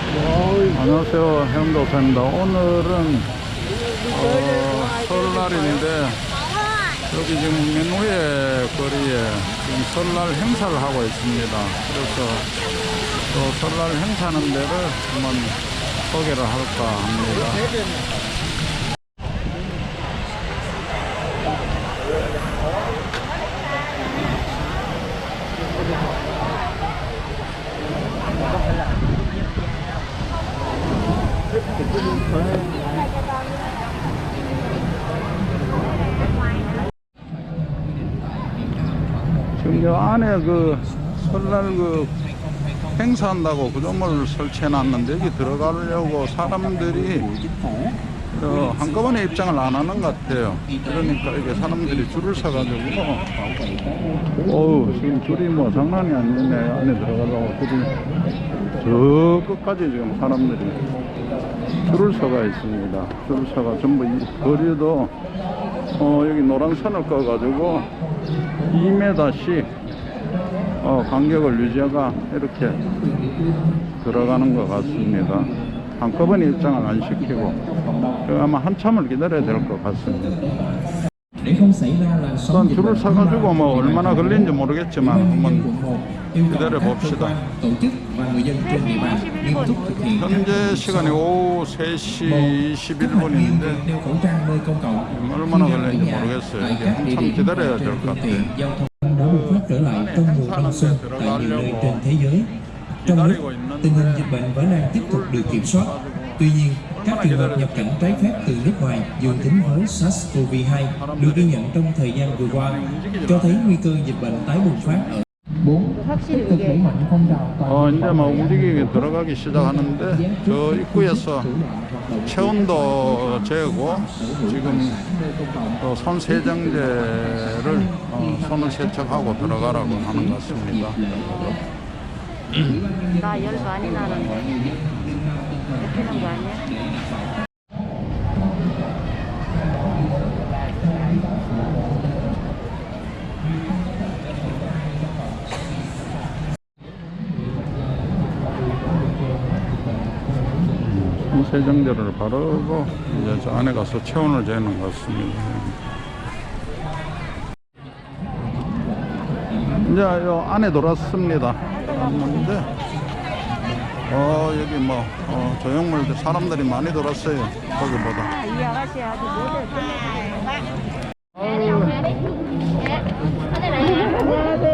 안녕하세요. 해운도사입니다. 오늘은 어, 설날인데 여기 지금 민후의 거리에 지금 설날 행사를 하고 있습니다. 그래서 또 설날 행사하는 데를 한번 소개를 할까 합니다. 지금 요 안에 그 설날 그 행사한다고 구조물을 설치해 놨는데 여기 들어가려고 사람들이 어, 한꺼번에 입장을 안 하는 것 같아요. 그러니까 이게 사람들이 줄을 서가지고 어우 지금 줄이 뭐 장난이 아니네 안에 들어가려고 줄이 저 끝까지 지금 사람들이 줄을 서가 있습니다. 줄을 서가 전부 이 거리도 어, 여기 노란 선을 꺼가지고 2m씩 어, 간격을 유지하가 이렇게 들어가는 것 같습니다. 한꺼번에 입장을 안 시키고 그 아마 한참을 기다려야 될 것 같습니다. 일단 줄을 서가지고 뭐 얼마나 걸리는지 모르겠지만 한번 기다려 봅시다. 현재 시간이 오후 3시 21분인데 đeo khẩu trang nơi công cộng 얼마나 걸리는지 모르겠어요. 이게 한참 기다려야 될 것 같아요. Đã bùng phát trở lại trong mùa đông xuân tại nhiều nơi trên thế giới. Trong nước, tình hình dịch bệnh vẫn đang tiếp tục được kiểm soát, tuy nhiên các trường hợp nhập cảnh trái phép từ nước ngoài dương tính với SARS-CoV-2 được ghi nhận trong thời gian vừa qua, cho thấy nguy cơ dịch bệnh tái bùng phát ở 확실히 이게 어, 이제 막 움직이기 들어가기 시작하는데 저 입구에서 체온도 재고 지금 또 손 세정제를 어, 손을 세척하고 들어가라고 하는 것 같습니다. 나 열 많이 나는데 먹히는 거 아니야? 손 세정제를 바르고 이제 저 안에 가서 체온을 재는 것 같습니다. 이제 요 안에 들어왔습니다. 들어왔는데 어 여기 뭐 어, 조형물들 사람들이 많이 들었어요. 거기보다. 아, 모델 어,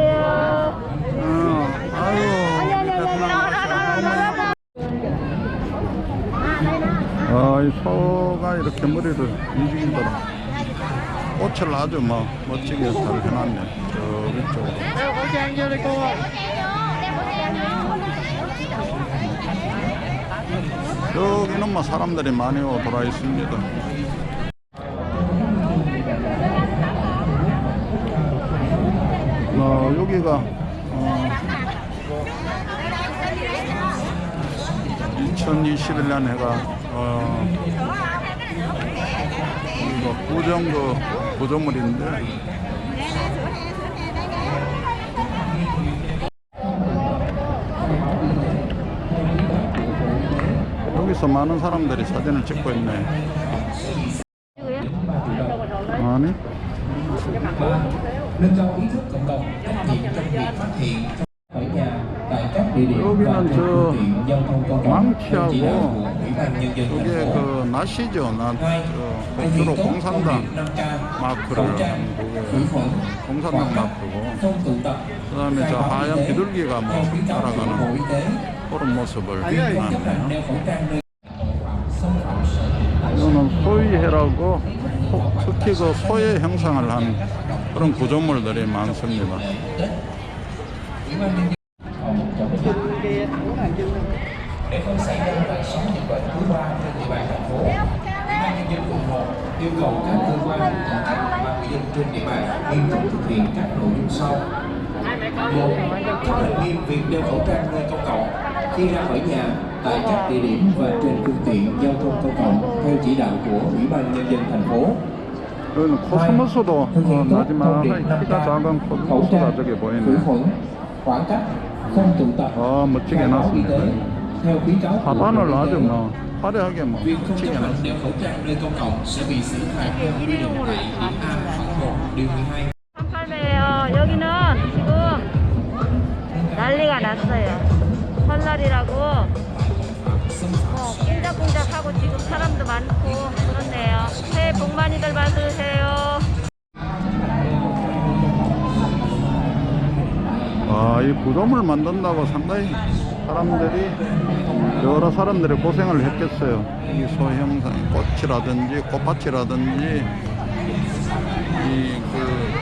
아, 이 소가 이렇게 머리를 움직이더라. 꽃을 아주 뭐 멋지게 잘 해놨네. 저 위쪽으로. 여기는 뭐 사람들이 많이 오 돌아 있습니다. 어, 여기가 어, 2021년 해가 어, 이거 구정구 구조물인데 여기서 많은 사람들이 사진을 찍고 있네. 아니? 여기는 저 망치하고 이게 그 thực hiện 주로 공산당 điệp 5K 마크를 그게 khuẩn 공산당 마크고 không tụ tập 그 다음에 저 하얀 비둘기가 뭐 tế 그런 모습을 hữu 이거는 소위해라고 소- 특히 그 소의 형상을 한 그런 구조물들이 많습니다. Khi ra khỏi nhà tại các địa điểm và trên phương tiện giao thông công cộng theo chỉ đạo của ủy ban nhân dân thành phố 여기는 코스모스도 어, 마지막 키가 5K 작은 코스모스가 저기 보이네. 어, 멋지게 해놨습니다. Y 아주 뭐 화려하게 뭐 해놨어요. đeo 뭐 꼼짝꼼짝하고 지금 사람도 많고 그렇네요. 새해 복 많이들 받으세요. 아, 이 구dom을 만든다고 상당히 사람들이 여러 사람들이 고생을 했겠어요. 이 소형상 꽃이라든지 꽃밭이라든지 이그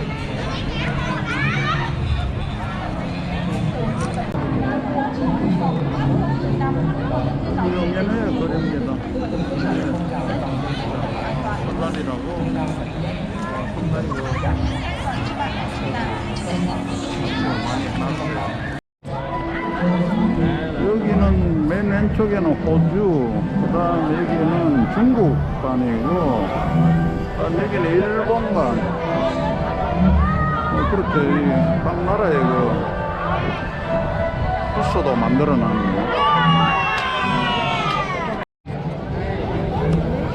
유명해요 그림입니다. 선란이라고 상당히 그 많이 해놨어요. 여기는 맨 왼쪽에는 호주, 그 다음 여기는 중국간이고, 그 다음 여기는 일본간. 어, 그렇게 이각 나라의 그 부스도 만들어 놨네요.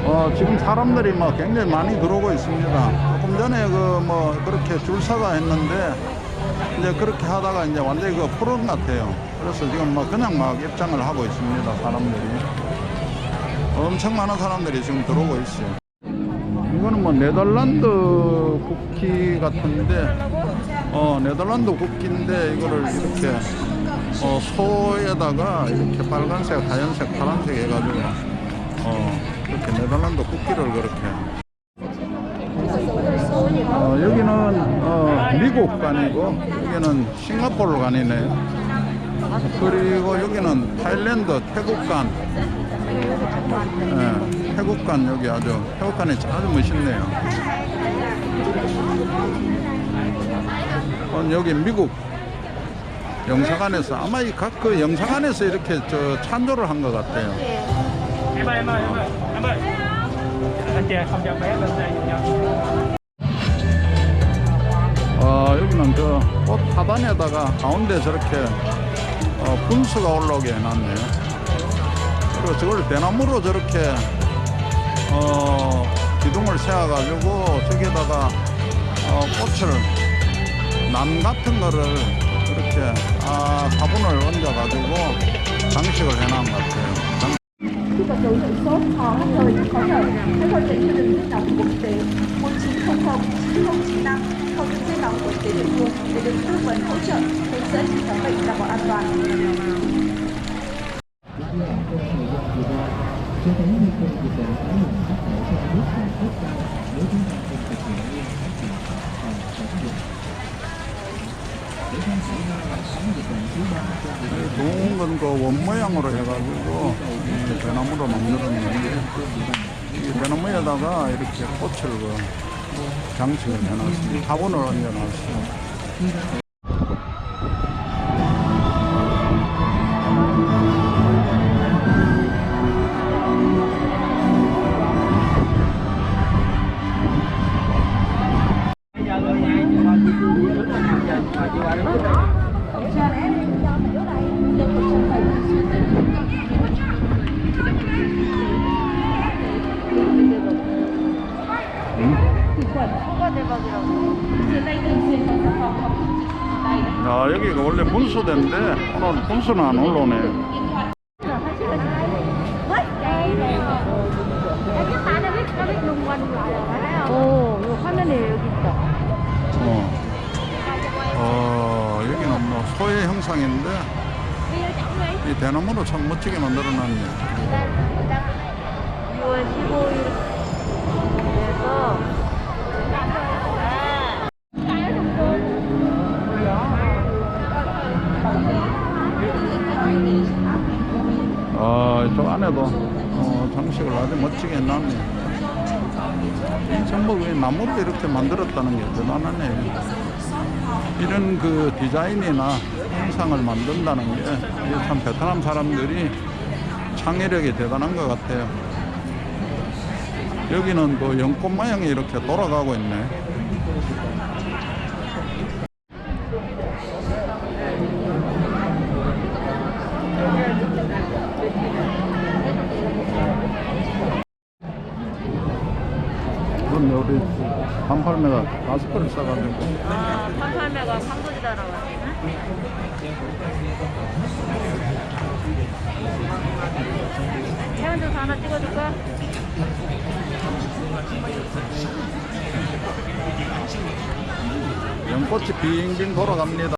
어, 지금 사람들이 뭐 굉장히 많이 들어오고 있습니다. 전에 그 뭐 그렇게 줄 서가 했는데 이제 그렇게 하다가 이제 완전히 그것 같아요. 그래서 지금 뭐 그냥 막 입장을 하고 있습니다. 사람들이. 엄청 많은 사람들이 지금 들어오고 있어요. 이거는 뭐 네덜란드 국기 같은데, 어, 네덜란드 국기인데 이거를 이렇게 어, 소에다가 이렇게 빨간색, 하얀색, 파란색 해가지고 어, 이렇게 네덜란드 국기를 그렇게. 어, 여기는 어, 미국 간이고 여기는 싱가포르 간이네요. 그리고 여기는 타일랜드 태국 간. 예, 태국 간 여기 아주 태국 간이 아주 멋있네요. 어, 여기 미국 영사관에서 아마 이 각 그 영사관에서 이렇게 저 찬조를 한 것 같아요. em 어, 여기는 저꽃 하단에다가 가운데 저렇게 어, 분수가 올라오게 해놨네요. 그리고 저걸 대나무로 저렇게 어, 기둥을 세워가지고 저기에다가 어, 꽃을 남 같은 거를 이렇게 아, 화분을 얹어가지고 장식을 해놓은 것 같아요. điện cho đường dây nóng của Bộ Y tế 1900 9095 hoặc đường dây nóng của tế địa phương để được tư vấn hỗ trợ hướng dẫn khám bệnh đảm bảo an toàn. 좋은 건그원 모양으로 해가지고 이 대나무로 만들었는데 이 대나무에다가 이렇게 꽃을 그 해놨어요. 화분을 얹어놨어요. 뭐가 분수는 안 올라오네. 오, 이 화면에 여기 있다. 어. 어 여기는 뭐 소의 형상인데 이 대나무로 참 멋지게 만들어놨네. 6월 15일 안에도 어, 장식을 아주 멋지게 해놨네. 이 전부 왜 나무로 이렇게 만들었다는 게 대단하네. 이런 그 디자인이나 형상을 만든다는 게 참 베트남 사람들이 창의력이 대단한 것 같아요. 여기는 그 연꽃 모양이 이렇게 돌아가고 있네. 상팔매가 마스크를 써가지고 아, 판팔매가 황도지다라고 하시네. 태연주소 하나 찍어줄까? 연꽃이 빙빙 돌아갑니다.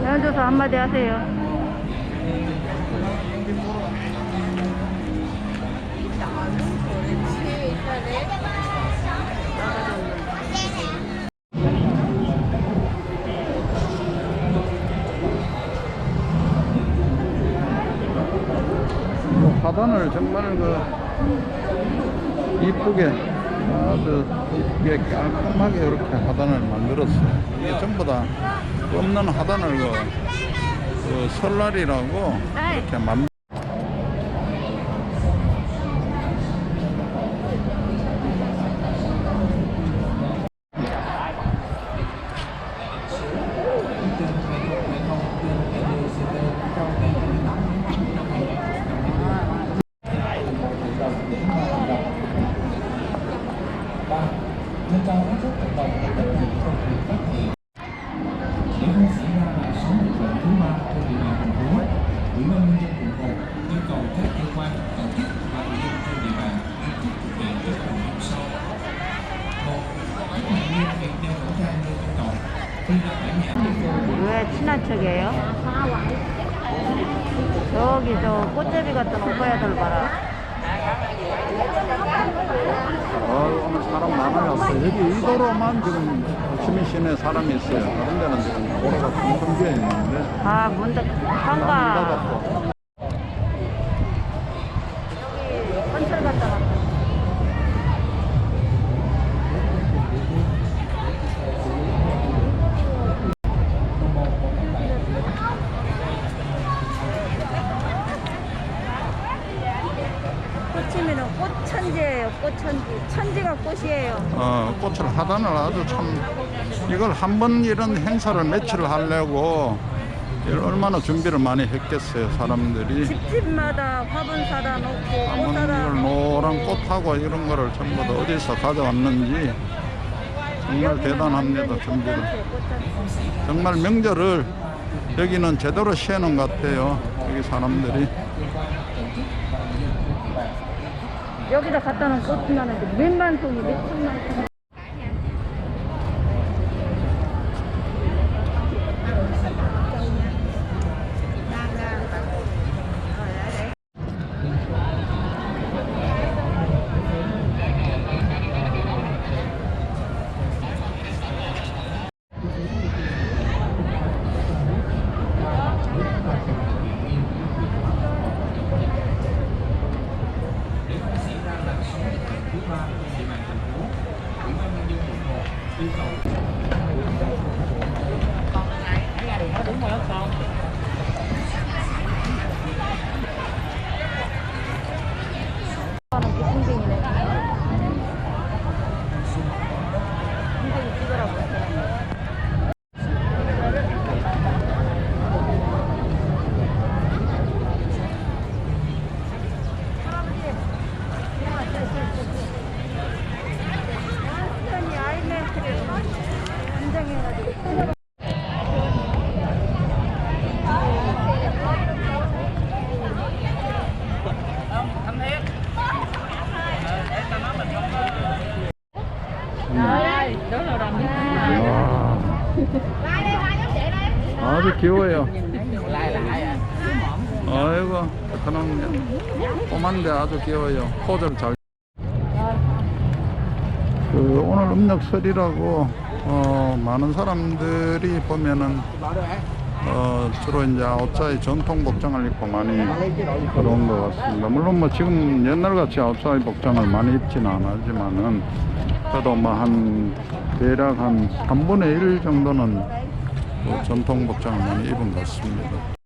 태연주소 한마디 하세요. 뭐 화단을 정말 그 이쁘게 아주 이쁘게 깔끔하게 이렇게 화단을 만들었어요. 이게 전부 다 없는 화단을 그, 그 설날이라고 이렇게 만. nâng 여기 이 도로만 지금 시민 시내 사람이 있어요. 다른 데는 지금 도로가 텅텅 비어 있는데 아, 문다, 한가. 꽃을 하단을 아주 참 이걸 한 번 이런 행사를 며칠을 하려고 얼마나 준비를 많이 했겠어요 사람들이. 집집마다 화분 사다 놓고 꽃 사다 이걸 노란 꽃하고 이런 거를 전부 다 어디서 가져왔는지 정말 대단합니다 준비를. 정말 명절을 여기는 제대로 쉬는 것 같아요 여기 사람들이. 여기다 갖다 놓은 꽃이 많은데 몇만 송이 몇천만 송 하는 무풍쟁이네. 풍쟁이 찍으라고 했더니. 완전히 아이맨트를 긴장해가지고. 와, 아주 귀여워요. 아이고, 그놈 꼬만데 아주 귀여워요. 포즈를 잘. 그 오늘 음력설이라고 어, 많은 사람들이 보면은 어, 주로 이제 아웃사이 전통 복장을 입고 많이 들어온 것 같습니다. 물론 뭐 지금 옛날같이 아웃사이 복장을 많이 입지는 않지만은 그래도 뭐 한 대략 한 3분의 1 정도는 그 전통 복장을 많이 입은 것 같습니다.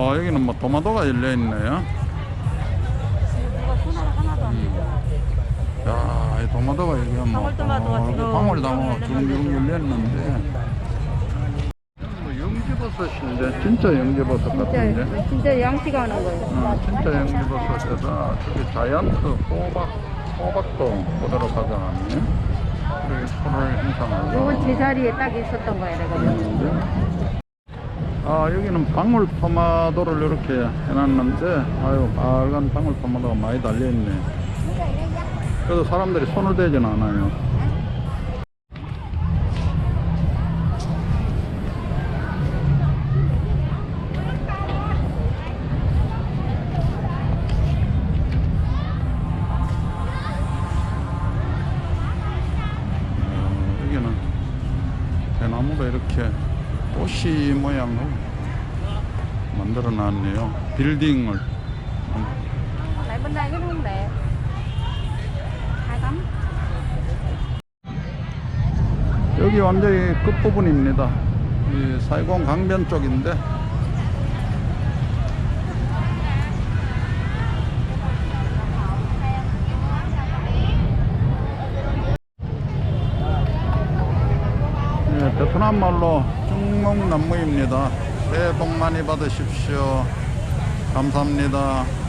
어, 여기는 뭐 토마토가 열려 있네요. 누가 손하나 하나도 안 돼. 야, 이 토마토가 여기 뭐 방울토마토가 쭉 열렸는데. 뭐 연기버섯인데 진짜 연기버섯 같은데. 진짜 양치가 하는 거예요. 어, 진짜 연기버섯에서 저기 자이언트 호박 호박도 그대로 가져왔네. 그리고 손을 행상하고. 이건 제자리에 딱 있었던 거예요, 내가. 아 여기는 방울토마토를 이렇게 해놨는데 아유 빨간 방울토마토가 많이 달려있네. 그래도 사람들이 손을 대지는 않아요 꽃이 모양으로 만들어 놨네요. 빌딩을. Lại bên đây cái luôn đẹp. Hai tấm. 여기 완전히 끝부분입니다. 이 사이공 강변 쪽인데. 네, 베트남 말로 중목나무입니다. 새해 복 많이 받으십시오. 감사합니다.